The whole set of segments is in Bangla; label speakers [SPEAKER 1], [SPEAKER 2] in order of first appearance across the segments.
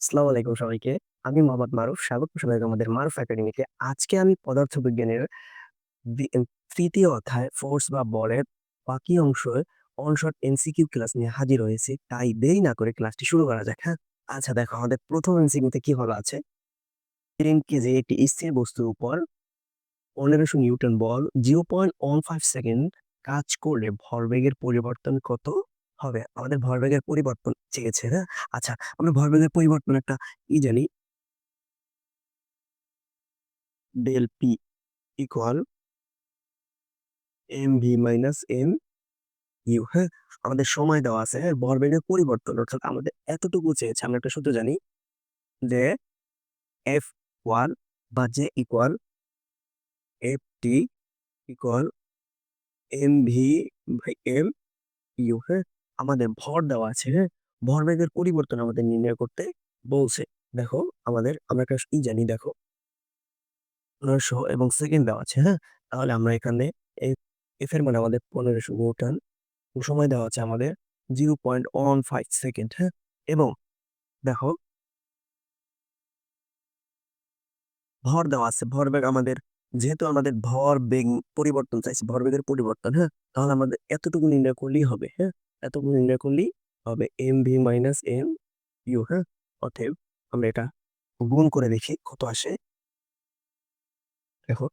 [SPEAKER 1] আসসালামু আলাইকুম সবাইকে। আমি মোহাম্মদ মারুফ। স্বাগতম সবাইকে আমাদের মারুফ একাডেমিতে। আজকে আমি পদার্থবিজ্ঞানের ৩য় অধ্যায় ফোর্স বা বলের বাকি অংশ অনশট এনসিকিউ ক্লাস নিয়ে হাজির হয়েছি। তাই দেরি না করে ক্লাসটি শুরু করা যাক, হ্যাঁ? আচ্ছা দেখো আমাদের ১ম এমসিকিউতে কি বলা আছে? 10 কেজি একটি স্থির বস্তুর উপর ১৫০০ নিউটন বল 0.15 সেকেন্ড কাজ করলে ভরবেগের পরিবর্তন কত হবে? আমাদের ভরবেগের পরিবর্তন চেয়েছে, হ্যাঁ? আচ্ছা আমরা ভরবেগের পরিবর্তন একটা ই জানি del P equal mv minus M U হ্যাঁ? আমাদের সময় দেওয়া আছে, হ্যাঁ? ভরবেগের পরিবর্তন অর্থাৎ আমাদের এতটুকু চেয়েছে। আমরা একটা সূত্র জানি যে F1 বা J equal FT equal mv by M U হ্যাঁ? আমাদের ভর দেওয়া আছে, হ্যাঁ? ভরবেগের পরিবর্তন আমাদের নির্ণয় করতে বলছে। দেখো আমাদের আমরা একটা ই জানি দেখো ১৫০০ এবং সেকেন্ড দেওয়া আছে, হ্যাঁ? তাহলে আমরা এখানে F এর মানে আমাদের ১৫০০ নিউটন সময় দেওয়া আছে আমাদের 0.15 সেকেন্ড, হ্যাঁ? এবং দেখো ভর দেওয়া আছে। ভরবেগ আমাদের যেহেতু আমাদের ভর বেগ পরিবর্তন চাইছে, ভরবেগের পরিবর্তন, হ্যাঁ? তাহলে আমাদের এতটুকু নির্ণয় করলেই হবে, হ্যাঁ? এতটুকু নির্ণয় করলেই হবে M V minus M U হ্যাঁ? অতএব আমরা এটা গুণ করে দেখি কত আসে। দেখো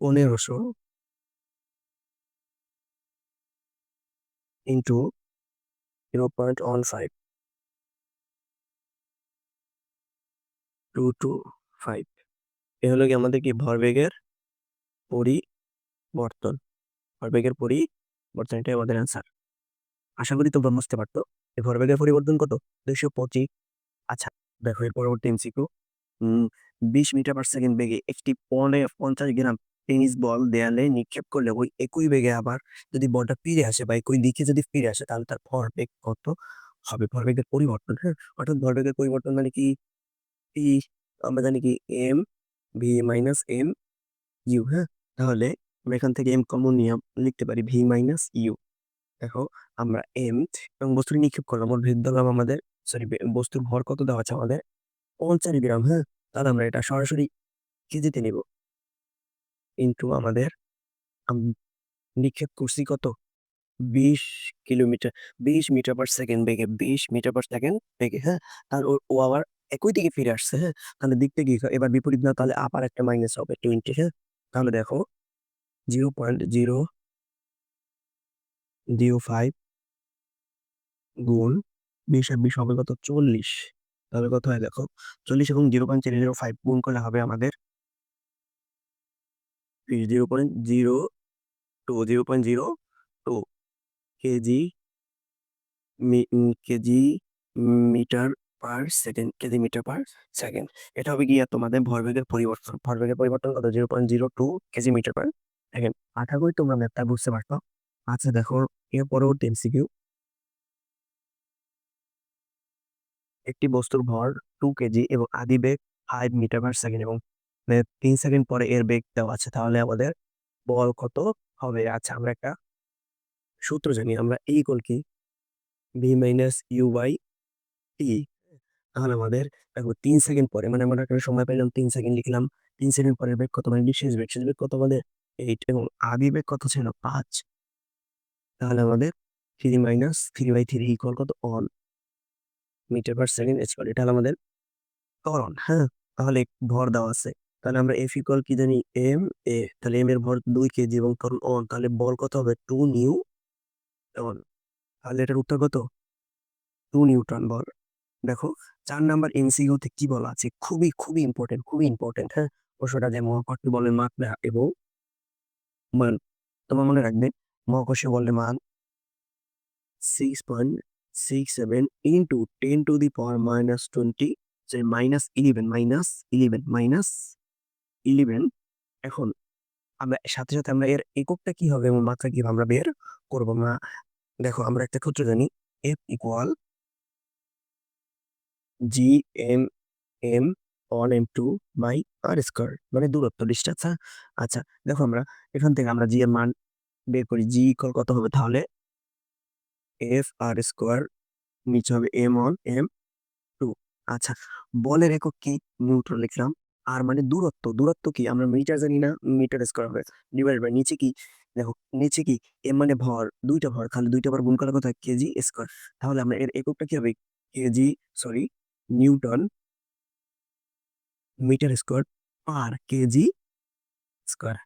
[SPEAKER 1] ১৫০০ ইনটু 0.15 225 এ হলো কি আমাদের কি ভরবেগের পরিবর্তন। ভরবেগের পরিবর্তন এটাই আমাদের অ্যান্সার। আশা করি তোমরা বুঝতে পারতো। এই ভরবেগের পরিবর্তন কত? ২২৫ আচ্ছা দেখো এর পরবর্তী এমসিকিউ ২০ মিটার পার সেকেন্ড বেগে একটি পনে ৫০ গ্রাম টেনিস বল দেয়ালে নিক্ষেপ করলে ওই একই বেগে আবার যদি বলটা ফিরে আসে বা একই দিকে যদি ফিরে আসে তাহলে তার ভরবেগ কত হবে? ভরবেগের পরিবর্তন, হ্যাঁ? অর্থাৎ ভরবেগের পরিবর্তন মানে কি? আমরা জানি কি m v minus M U হ্যাঁ? তাহলে আমরা এখান থেকে এম কমন নিয়ে লিখতে পারি ভি মাইনাস ইউ দেখো আমরা এম এবং বস্তুটি নিক্ষেপ করলাম। ওর ভেদ ধরলাম আমাদের সরি বস্তুর ভর কত দেওয়া আছে আমাদের? ৫০ গ্রাম, হ্যাঁ? তাহলে আমরা এটা সরাসরি কেজিতে নিব। ইনটু আমাদের নিক্ষেপ করছি কত? ২০ কিলোমিটার ২০ মিটার পার সেকেন্ড বেগে ২০ মিটার পার সেকেন্ড বেগে, হ্যাঁ? আর ও আবার একই দিকে ফিরে আসছে, হ্যাঁ? তাহলে দিকটা কি এবার বিপরীত না তাহলে আবার একটা মাইনাস হবে 20 হ্যাঁ? তাহলে দেখো 0.005 গুণ ২০ আর ২০ হবে কত? ৪০ তাহলে কত হয় দেখো ৪০ এবং 0.005 গুণ করলে হবে আমাদের 0.02 0.02 কেজি মি, উম, KG metre per second, KG metre per second. এটা হবে গিয়ে তোমাদের ভরবেগের পরিবর্তন। ভরবেগের পরিবর্তন কত? 0.02 কেজি মিটার পার সেকেন্ড। আশা করি তোমরা ম্যাপটা বুঝতে পারছ। আচ্ছা দেখো, এর পরবর্তী এমসিকিউ একটি বস্তুর ভর টু কেজি এবং আদি বেগ ফাইভ মিটার পার সেকেন্ড এবং তিন সেকেন্ড পরে এর বেগ দেওয়া আছে। তাহলে আমাদের বল কত হবে? আচ্ছা আমরা একটা সূত্র জানি আমরা E ইকুয়াল কি? v minus U by T তাহলে আমাদের দেখো, তিন সেকেন্ড পরে মানে আমরা এখানে সময় পেলাম, তিন সেকেন্ড লিখলাম। তিন সেকেন্ড পরের বেগ কত? মানে শেষ বেগ। শেষ বেগ কত আমাদের? 8 এবং আদি বেগ কত ছিল? পাঁচ তাহলে আমাদের three minus three by 3 equal কত? On metre per second square এটা আমাদের ত্বরণ, হ্যাঁ? তাহলে ভর দেওয়া আছে। তাহলে আমরা F ইকুয়াল কি জানি? এম এ তাহলে এম এর ভর দুই কেজি এবং ত্বরণ অন তাহলে বল কত হবে? 2 নিউটন। তাহলে এটার উত্তর কত? 2 নিউটন বল। দেখো চার নাম্বার এমসিকিউতে কি বলা আছে? খুবই, খুবই ইম্পোর্টেন্ট, খুবই ইম্পর্টেন্ট হ্যাঁ? প্রশ্নটা যে মহাকর্ষীয় বলের মাত্রা এবং মান। তোমরা মনে রাখবে মহাকর্ষীয় বলের মান 6.67 into 10 to the power minus 20 যে মাইনাস 11 মাইনাস 11 মাইনাস 11 এখন আমরা সাথে, সাথে আমরা এর এককটা কি হবে এবং মাত্রা কি আমরা বের করব না। দেখো আমরা একটা সূত্র জানি F equal G M M on M two by R square মানে দূরত্ব ডিস্টেন্স হ্যাঁ? আচ্ছা দেখো আমরা এখান থেকে আমরা জি এর মান বের করি জি ইকুয়াল কত হবে? তাহলে এফ আর স্কোয়ার নিচে হবে এম ওয়ান এম টু আচ্ছা। বলের একক কি? নিউটন লিখলাম, আর মানে দূরত্ব দূরত্ব কি? আমরা মিটার জানি না মিটার স্কোয়ার হবে। ডিভাইড বাই নিচে কি? দেখো, নিচে কি? এম মানে ভর, দুইটা ভর তাহলে দুইটা ভর গুণ করার কথা কেজি স্কোয়ার তাহলে আমরা এর এককটা কি হবে? KG sorry newton metre square per KG square.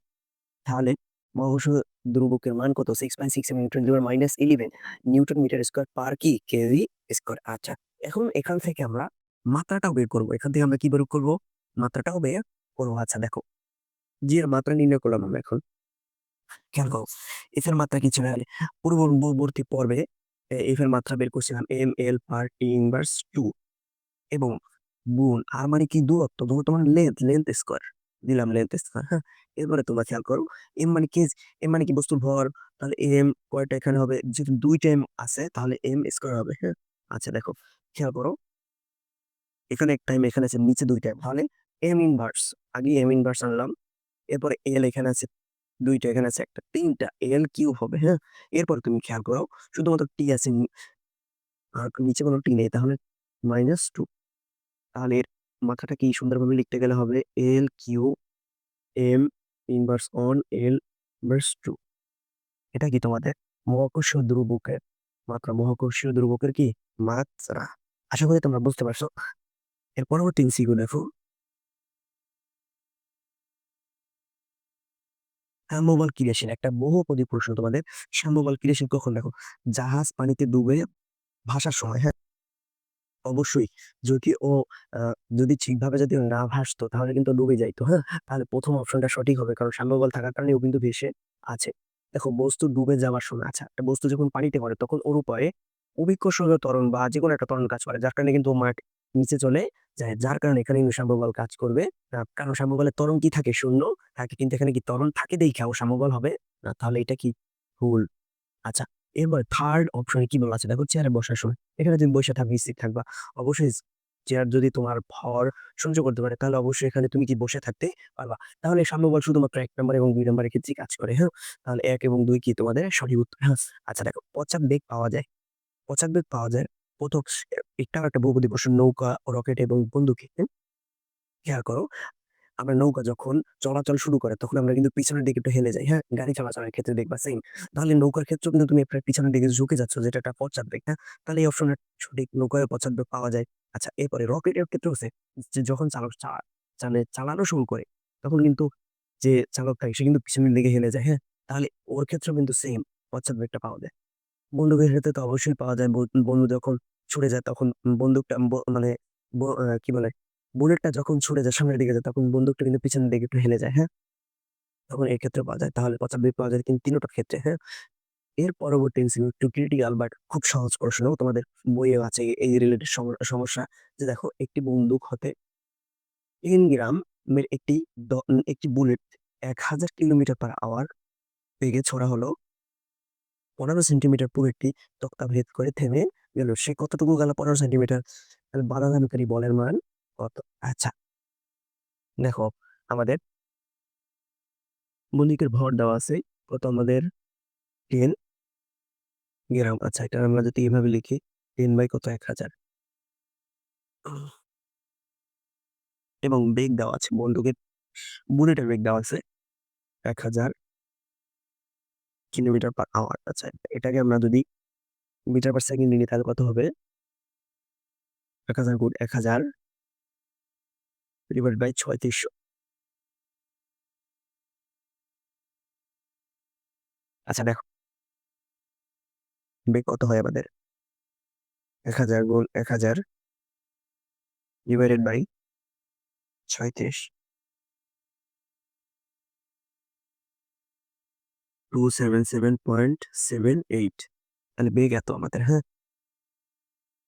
[SPEAKER 1] তাহলে মহাকর্ষ ধ্রুবকের মান কত? Six point six seven twenty minus eleven newton metre square per কি? KG square. আচ্ছা এখন এখান থেকে আমরা মাত্রাটাও বের করব। এখান থেকে আমরা কি বের করব? মাত্রাটাও বের করব। আচ্ছা দেখো জি এর মাত্রা নির্ণয় করলাম আমরা এখন, খেয়াল করো, এফ এর মাত্রা কি ছিল? পূর্ববর্তী পর্বে এফের মাত্রা বের করছিলাম M L per T inverse two এবং গুণ আর মানে কি দূরত্ব? দূরত্ব মানে লেন্থ লেন্থ স্কোয়ার দিলাম লেন্থ স্কোয়ার হ্যাঁ? এরপরে তোমরা খেয়াল করো এম মানে কি এম মানে কি বস্তুর ভর? তাহলে এম কয়টা এখানে হবে, যেহেতু দুইটা এম আছে, তাহলে এম স্কোয়ার হবে হ্যাঁ? আচ্ছা দেখো, খেয়াল করো। এখানে এক টাইম এখানে আছে, নিচে দুই টাইম তাহলে এম ইনভার্স আগে এম ইনভার্স আনলাম, এরপরে এল এখানে আছে, দুইটা, এখানে আছে একটা, তিনটা এল কিউব হবে হ্যাঁ? এরপর তুমি খেয়াল করো, শুধুমাত্র টি আছে, আর নিচে কোনো টি নেই, তাহলে মাইনাস টু তাহলে এর মাথাটা কি সুন্দরভাবে লিখতে গেলে হবে L Q M inverse on L inverse two এটা কি তোমাদের মহাকর্ষীয় ধ্রুবকের মাত্রা? মহাকর্ষীয় ধ্রুবকের কি মাত্রা? আশা করি তোমরা বুঝতে পারছ। এর পরবর্তী এমসিকিউ দেখো। সাম্যবল ক্রিয়াশীল একটা বহুপদী প্রশ্ন তোমাদের। সাম্যবল ক্রিয়াশীল কখন দেখো? জাহাজ পানিতে ডুবে ভাসার সময় হ্যাঁ? অবশ্যই। যদি ও যদি ঠিকভাবে যদি না ভাসতো, তাহলে কিন্তু ডুবে যাইতো হ্যাঁ? তাহলে প্রথম অপশনটা সঠিক হবে, কারণ সাম্যবল থাকার কারণে ও কিন্তু ভেসে আছে। দেখো, বস্তু ডুবে যাওয়ার সময় আচ্ছা একটা বস্তু যখন পানিতে পড়ে, তখন ওর উপরে অভিকর্ষজ ত্বরণ বা যে কোনো একটা ত্বরণ কাজ করে, যার কারণে কিন্তু মাঠ নিচে চলে যায়, যার কারণে এখানে কিন্তু সাম্যবল কাজ করবে। কারণ সাম্যবলের ত্বরণ কি থাকে? শূন্য। থাকে কিন্তু এখানে কি? ত্বরণ থাকে দেখা ও সাম্যবল হবে। না, তাহলে এটা কি? ভুল। আচ্ছা এবার থার্ড অপশনে কি বলা আছে দেখো চেয়ারে বসার সময়। এখানে তুমি বসে থাকবে স্থির থাকবা। অবশ্যই চেয়ার যদি তোমার ভর সহ্য করতে পারে, তাহলে অবশ্যই এখানে তুমি কি বসে থাকতে পারবা। তাহলে সাম্যবল শুধুমাত্র এক নম্বর এবং দুই নম্বরের ক্ষেত্রে কাজ করে হ্যাঁ? তাহলে এক এবং দুই কি তোমাদের সঠিক উত্তর হ্যাঁ? আচ্ছা দেখো, পশ্চাৎ বেগ পাওয়া যায়। পশ্চাৎ বেগ পাওয়া যায়। প্রথম একটাও একটা বহুপদী প্রশ্ন, নৌকা রকেট এবং বন্দুকে? খেয়াল করো। আমরা নৌকা যখন চলাচল শুরু করে, তখন আমরা কিন্তু পিছনের দিকে একটু হেলে যাই হ্যাঁ? গাড়ি চলাচলের ক্ষেত্রে দেখবা সেম তাহলে নৌকার ক্ষেত্রে কিন্তু তুমি প্রায় পিছনের দিকে ঝুঁকে যাচ্ছ, যেটা একটা পশ্চাৎ বেগ হ্যাঁ? তাহলে এই অপশনের সঠিক নৌকায় পশ্চাৎ পাওয়া যায়। আচ্ছা এরপরে রকেটের ক্ষেত্রে হচ্ছে যে যখন চালক চা- মানে চালানো শুরু করে, তখন কিন্তু যে চালক থাকে, সে কিন্তু পিছনের দিকে হেলে যায় হ্যাঁ? তাহলে ওর ক্ষেত্রেও কিন্তু সেম পশ্চাৎ বেগটা পাওয়া যায়। বন্দুকের ক্ষেত্রে তো অবশ্যই পাওয়া যায়। বন্ধু যখন ছুড়ে যায়, তখন বন্দুকটা মানে কি বলে? বুলেটটা যখন ছুটে যায় সামনের দিকে যায়, তখন বন্দুকটা কিন্তু পিছনের দিকে একটু হেলে যায় হ্যাঁ? তখন এই ক্ষেত্রে পাওয়া যায়। তাহলে পঁচানব্বই পাওয়া যায় কিন্তু তিনটার ক্ষেত্রে হ্যাঁ? এর পরবর্তী একটু ক্রিটিক্যাল বাট খুব সহজ প্রশ্ন তোমাদের বইয়ে আছে এই রিলেটেড সমস্যা। যে দেখো, একটি বন্দুক হতে তিন গ্রাম একটি একটি বুলেট এক হাজার কিলোমিটার পার আওয়ার বেগে ছোড়া হলো। পনেরো সেন্টিমিটার বুলেটটি তক্তা ভেদ করে থেমে গেল। সে কতটুকু গেল? পনেরো সেন্টিমিটার তাহলে বাধাদানকারী বলের মান কত? আচ্ছা। দেখো, আমাদের বন্দুকের ভর দেওয়া আছে। কত আমাদের টেন গ্রাম। আচ্ছা এটা আমরা যদি এইভাবে লিখি, টেন বাই কত? এক হাজার। এবং বেগ দেওয়া আছে বন্দুকের বুলেটের বেগ দেওয়া আছে, এক হাজার কিলোমিটার পার আওয়ার। আচ্ছা এটাকে আমরা যদি মিটার পার সেকেন্ড নিই তাহলে কত হবে? এক হাজার গুণ এক হাজার ডিভাইড বাই ছয়ত্রিশশো আচ্ছা দেখো বেগ কত হয় আমাদের এক হাজার গোল এক হাজার ডিভাইডেড বাই ছয়ত্রিশ two seven seven point seven eight তাহলে বেগ এত আমাদের হ্যাঁ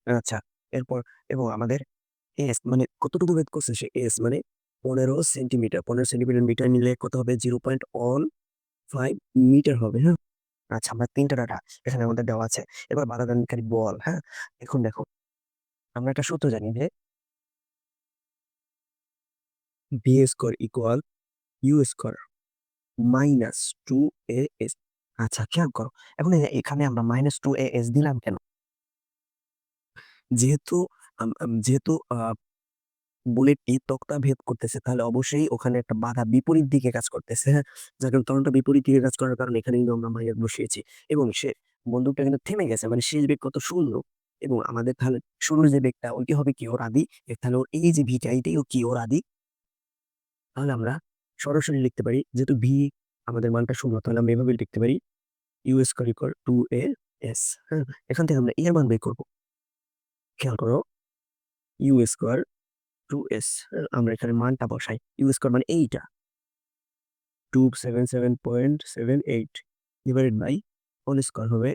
[SPEAKER 1] আচ্ছা এরপর এবং আমাদের এস মানে কতটুকু বেগ করছে সে এস মানে পনেরো সেন্টিমিটার। পনেরো সেন্টিমিটার মিটার নিলে কত হবে? Zero point one five metre হবে হ্যাঁ? আচ্ছা আমরা তিনটা ডাটা এখানে আমাদের দেওয়া আছে। এবার বাধাদানকারী বল হ্যাঁ? এখন দেখো, আমরা একটা সূত্র জানি যে V square equal U square minus two A S আচ্ছা খেয়াল করো, এখন এখানে আমরা মাইনাস টু এ এস দিলাম কেন? যেহেতু যেহেতু বুলেটটি তক্তা ভেদ করতেছে, তাহলে অবশ্যই ওখানে একটা বাধা বিপরীত দিকে কাজ করতেছে হ্যাঁ? যার কারণে তরণটা বিপরীত দিকে কাজ করার কারণে এখানে কিন্তু আমরা মাইনাস বসিয়েছি। এবং সে বন্দুকটা কিন্তু থেমে গেছে মানে শেষ বেগ কত শূন্য, এবং আমাদের তাহলে শুরুর যে বেগটা, ওইটি হবে কি ওর আদি? তাহলে ওর এই যে ভিটা এইটাই ও কি ওর আদি? তাহলে আমরা সরাসরি লিখতে পারি, যেহেতু ভি আমাদের মানটা শূন্য, তাহলে আমরা এভাবে লিখতে পারি U square equal two A S হ্যাঁ? এখান থেকে আমরা এর মান বের করব। খেয়াল করো ইউ স্কোয়ার টু এস আমরা এখানে মানটা বসাই। ইউ স্কোয়ার মানে এইটা। Two seven seven point seven eight divided by whole square হবে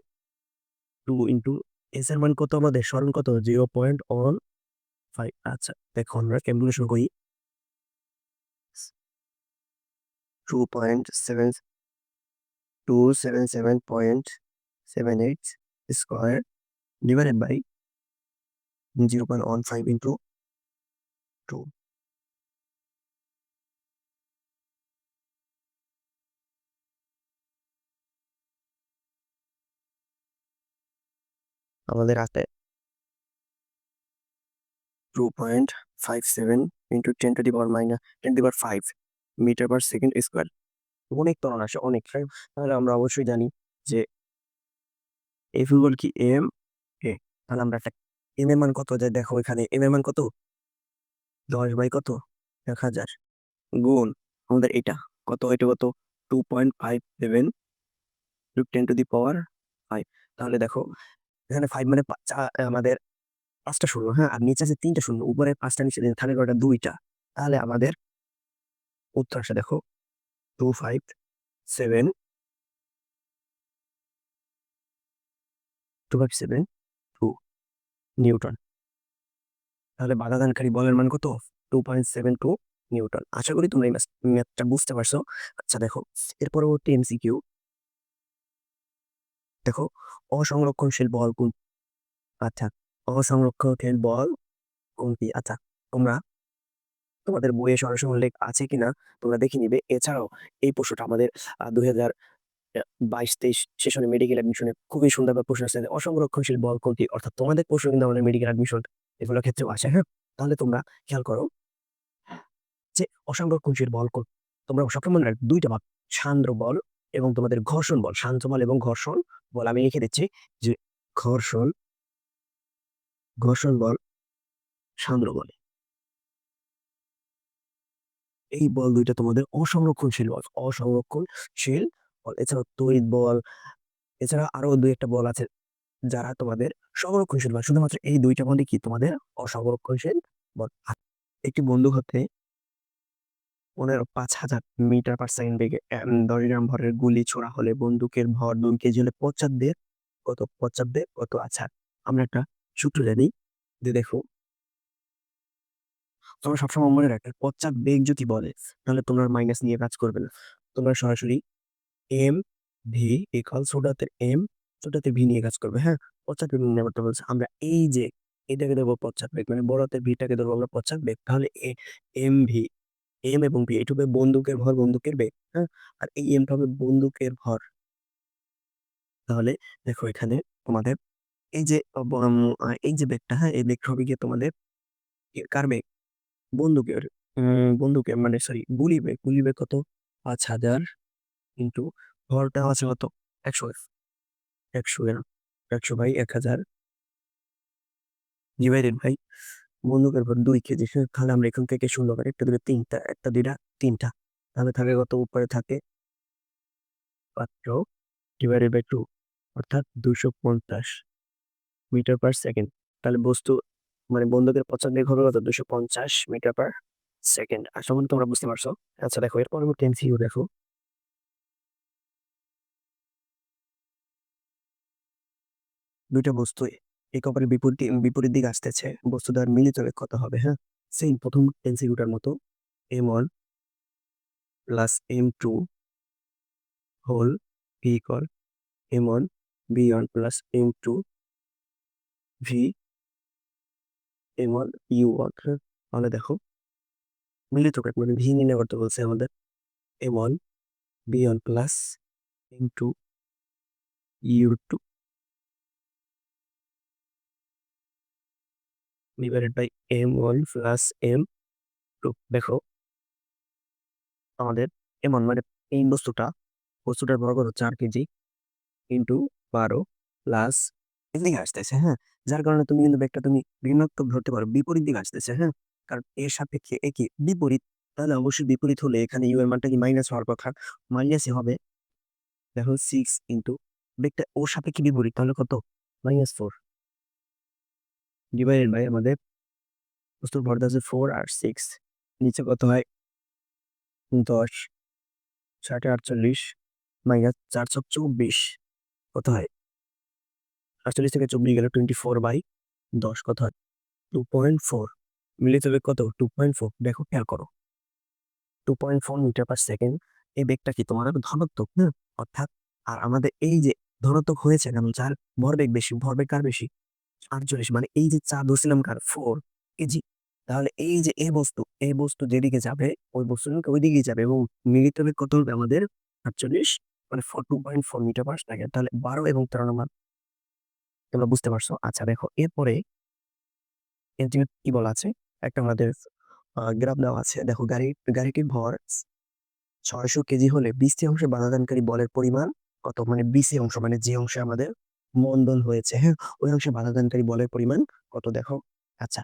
[SPEAKER 1] টু ইন্টু এস এর মান কত আমাদের? স্মরণ কত? জিরো পয়েন্ট ওয়ান ফাইভ আচ্ছা দেখো আমরা ক্যালকুলেশন করি। Two point seven two seven seven point seven eight square divided by zero point one five into two আমাদের হাতে two point five seven into ten to the power minus ten to power five metre per second square অনেক তরণ আসে অনেক তাহলে আমরা অবশ্যই জানি যে এফ ইকুয়াল কি এম এ তাহলে আমরা একটা এম এর মান কত? যায় দেখো এখানে এম এর মান কত? দশ বাই কত? এক হাজার। গুণ আমাদের এটা। কত? এটা কত? Two point five seven ten to the power five তাহলে দেখো, এখানে ফাইভ মানে আমাদের পাঁচটা শূন্য হ্যাঁ? আর নিচে আছে তিনটা শূন্য, উপরে পাঁচটা, নিচে থার্ড কয়টা দুইটা। তাহলে আমাদের উত্তর আসে দেখো two five seven two five seven newton তাহলে বাধাদানকারী বলের মান কত? Two point seven two newton আশা করি তোমরা এই ম্যাথটা বুঝতে পারছ। আচ্ছা দেখো, এর পরবর্তী এমসিকিউ দেখো, অসংরক্ষণশীল বল কোন? আচ্ছা অসংরক্ষণশীল বল কোনটি? আচ্ছা তোমরা, তোমাদের বইয়ে সরাসরি উল্লেখ আছে কিনা? তোমরা দেখে নিবে। এছাড়াও এই প্রশ্নটা আমাদের দুই হাজার বাইশ তেইশ সেশনে মেডিকেল অ্যাডমিশনে খুবই সুন্দরভাবে প্রশ্ন আসছে অসংরক্ষণশীল বল কোনটি? অর্থাৎ তোমাদের প্রশ্ন কিন্তু আমাদের মেডিকেল অ্যাডমিশন এগুলোর ক্ষেত্রেও আসে হ্যাঁ? তাহলে তোমরা খেয়াল করো যে অসংরক্ষণশীল বল কোন তোমরা সবসময় দুইটা ভাগ সান্দ্র বল এবং তোমাদের ঘর্ষণ বল। শান্ত বল এবং ঘর্ষণ বল আমি লিখে দিচ্ছি যে ঘর্ষণ ঘর্ষণ বল, সান্দ্র বল। এই বল দুইটা তোমাদের অসংরক্ষণশীল বল, অসংরক্ষণশীল বল, এছাড়াও তড়িৎ বল এছাড়া আরও দুই একটা বল আছে যারা তোমাদের সংরক্ষণশীল বল শুধুমাত্র এই দুইটা বলই কি তোমাদের অসংরক্ষণশীল বল। একটি বন্দুক হতে পনেরো পাঁচ হাজার মিটার পার সেকেন্ড বেগে দশ গ্রাম ভরের গুলি ছোড়া হলে বন্দুকের ভর দুই কেজি হলে পশ্চাৎদের কত পশ্চাৎদের কত আচ্ছা। আমরা একটা সূত্র জানি, যে দেখো তোমরা সবসময় মনে রাখবে পশ্চাৎ বেগ যদি বলে, তাহলে তোমরা মাইনাস নিয়ে কাজ করবে না। তোমরা সরাসরি এম ভি ইকালস ওটাতে এম ওটাতে ভি নিয়ে কাজ করবে হ্যাঁ? পশ্চাৎ বেগ নির্ণয় করতে বলছে, আমরা এই যে এটাকে দেবো পশ্চাৎ বেগ মানে বড় হাতের ভিটাকে ধরবো আমরা পশ্চাৎ বেগ তাহলে এম ভি এম এবং ভি এটা হবে বন্দুকের ভর বন্দুকের বেগ হ্যাঁ? আর এই এমটা হবে বন্দুকের ভর। তাহলে দেখো এখানে তোমাদের এই যে এই যে বেগটা হ্যাঁ? এই বেগটা হবে গিয়ে তোমাদের কার বেগ? বন্দুকের বন্দুকের মানে সরি, গুলি বেগ গুলি বেগ কত? পাঁচ হাজার কিন্তু ভরটা আছে কত? একশো একশো একশো বাই এক হাজার। ডিভাইডেড বাই বন্দুকের ভর দুই কেজি। তাহলে আমরা এখান থেকে শূন্য করে একটা দুটো তিনটা, একটা দুইটা তিনটা। তাহলে থাকে কত? উপরে থাকে মাত্র ডিভাইডেড বাই টু অর্থাৎ দুশো পঞ্চাশ মিটার পার সেকেন্ড তাহলে বস্তু মানে বন্দুকের বেগ হবে কত? দুশো পঞ্চাশ মিটার পার সেকেন্ড করি তোমরা বুঝতে পারছ। আচ্ছা দেখো, এর পরবর্তী এমসিইউ দেখো। দুইটা বস্তু একে অপরের বিপরীত বিপরীত দিকে আসতেছে। বস্তু দ্বারা মিলিত কত হবে হ্যাঁ? সেম প্রথম এমসিকিউটার মতো। M one plus M two whole V equal M one V one plus M two V M one U one তাহলে দেখো মিলিত মানে ভি নির্ণয় করতে বলছে আমাদের M one V one plus M two U two divided by M one plus M দেখো। আমাদের এমন মানে এই বস্তুটা, বস্তুটার বর্গ হচ্ছে চার কেজি ইন্টু বারো প্লাস এদিকে আসতেছে হ্যাঁ? যার কারণে তুমি কিন্তু ব্যাগটা তুমি ঋণাত্মক ধরতে পারো, বিপরীত দিকে আসতেছে হ্যাঁ? কারণ এর সাপেক্ষে একই বিপরীত। তাহলে অবশ্যই বিপরীত হলে এখানে ইউ এর মানটা কি মাইনাস হওয়ার কথা? মাইনাসই হবে, দেখো সিক্স ইন্টু ব্যাগটা ওর সাপেক্ষে বিপরীত, তাহলে কত? মাইনাস ফোর ডিভাইডেড বাই আমাদের বস্তুর ভর আছে ফোর আর সিক্স নিচে কত হয়? দশ, ষাটে, আটচল্লিশ, মাইনাস চার ছক চব্বিশ। কত হয়? আটচল্লিশ থেকে চব্বিশ গেলে টোয়েন্টি ফোর বাই দশ কত হয়? টু পয়েন্ট ফোর মিলিত হবে কত? টু পয়েন্ট ফোর দেখো, খেয়াল করো। Two point four metre per second এই বেগটা কি তোমার ধনাত্মক না? অর্থাৎ, আর আমাদের এই যে ধনাত্মক হয়েছে কারণ যার ভরবেগ বেশি, ভরবেগ কার বেশি? আটচল্লিশ মানে এই যে চা ধরছিলাম কার ফোর কেজি তাহলে এই যে এই বস্তু এই বস্তু যেদিকে যাবে, ওই বস্তু ওই দিকেই যাবে এবং মিলিত বেগ কত হবে আমাদের আটচল্লিশ মানে four two point four metre per second তাহলে বারো এবং তেরো নম্বর। তোমরা বুঝতে পারছ? আচ্ছা দেখো, এরপরে এর কি বলা আছে? একটা আমাদের গ্রাফ দেওয়া আছে। দেখো, গাড়ি, গাড়িটির ভর ছয়শো কেজি হলে বিশটি অংশে বাধাদানকারী বলের পরিমাণ কত? মানে বিসি অংশ মানে যে অংশে আমাদের মন্দন হয়েছে। হ্যাঁ ওই অংশে বাধাদানকারী বলের পরিমাণ কত দেখো? আচ্ছা।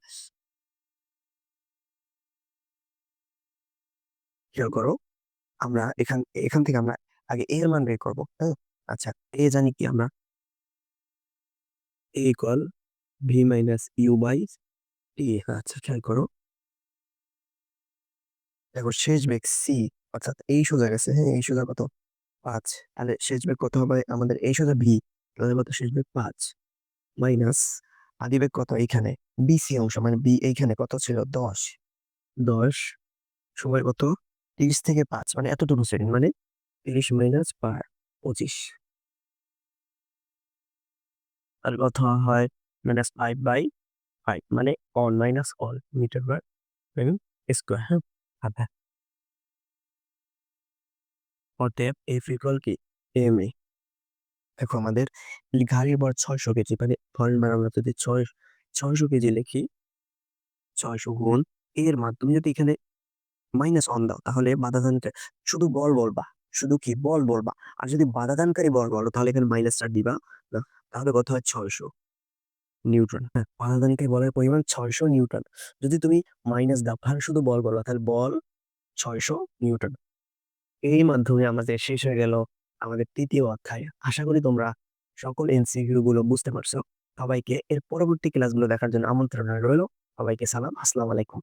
[SPEAKER 1] খেয়াল করো, আমরা এখান এখান থেকে আমরা আগে এ এর মান বের করব। হ্যাঁ আচ্ছা এ জানি কি আমরা? A equal V minus U by T আচ্ছা খেয়াল করো। দেখো, শেষ বেগ সি অর্থাৎ এই সোজা গেছে। হ্যাঁ এই সোজা কত? পাঁচ। তাহলে শেষ বেগ কত হবে? আমাদের এই সোজা ভি তাহলে কত পাঁচ মাইনাস আদি বেগ কত এইখানে বিসি অংশ মানে বি এইখানে কত ছিল? দশ। দশ সময় কত? তিরিশ থেকে পাঁচ মানে এতটুকু সেকেন্ড মানে তিরিশ মাইনাস পার পঁচিশ। আর কত হয় মাইনাস ফাইভ বাই ফাইভ মানে অল মাইনাস অল মিটার বার স্কোয়ার হ্যাঁ? আচ্ছা। অতএব এফ ইকুয়াল কি? এম এ দেখো আমাদের গাড়ির ভর ছয়শো কেজি মানে ধরেন আমরা যদি ছয়, ছয়শো কেজি লিখি, ছয়শো গুণ এর মাধ্যমে যদি এখানে মাইনাস অন দাও, তাহলে বাধাদানকারী শুধু বল বলবা, শুধু কি? বল বলবা। আর যদি বাধাদানকারী বল বলো, তাহলে এখানে মাইনাস চার দিবা, না? তাহলে কত হয়? ছয়শো নিউটন হ্যাঁ বাধাদানকারী বলের পরিমাণ ছয়শো নিউটন যদি তুমি মাইনাস দাও, তাহলে শুধু বল বলবা, তাহলে বল ছয়শো নিউটন এই মাধ্যমে আমাদের শেষ হয়ে গেল আমাদের তৃতীয় অধ্যায়। আশা করি তোমরা সকল এনসিকিউ গুলো বুঝতে পারছ। সবাইকে এর পরবর্তী ক্লাসগুলো দেখার জন্য আমন্ত্রণ রইল। সবাইকে সালাম। আসসালামু আলাইকুম।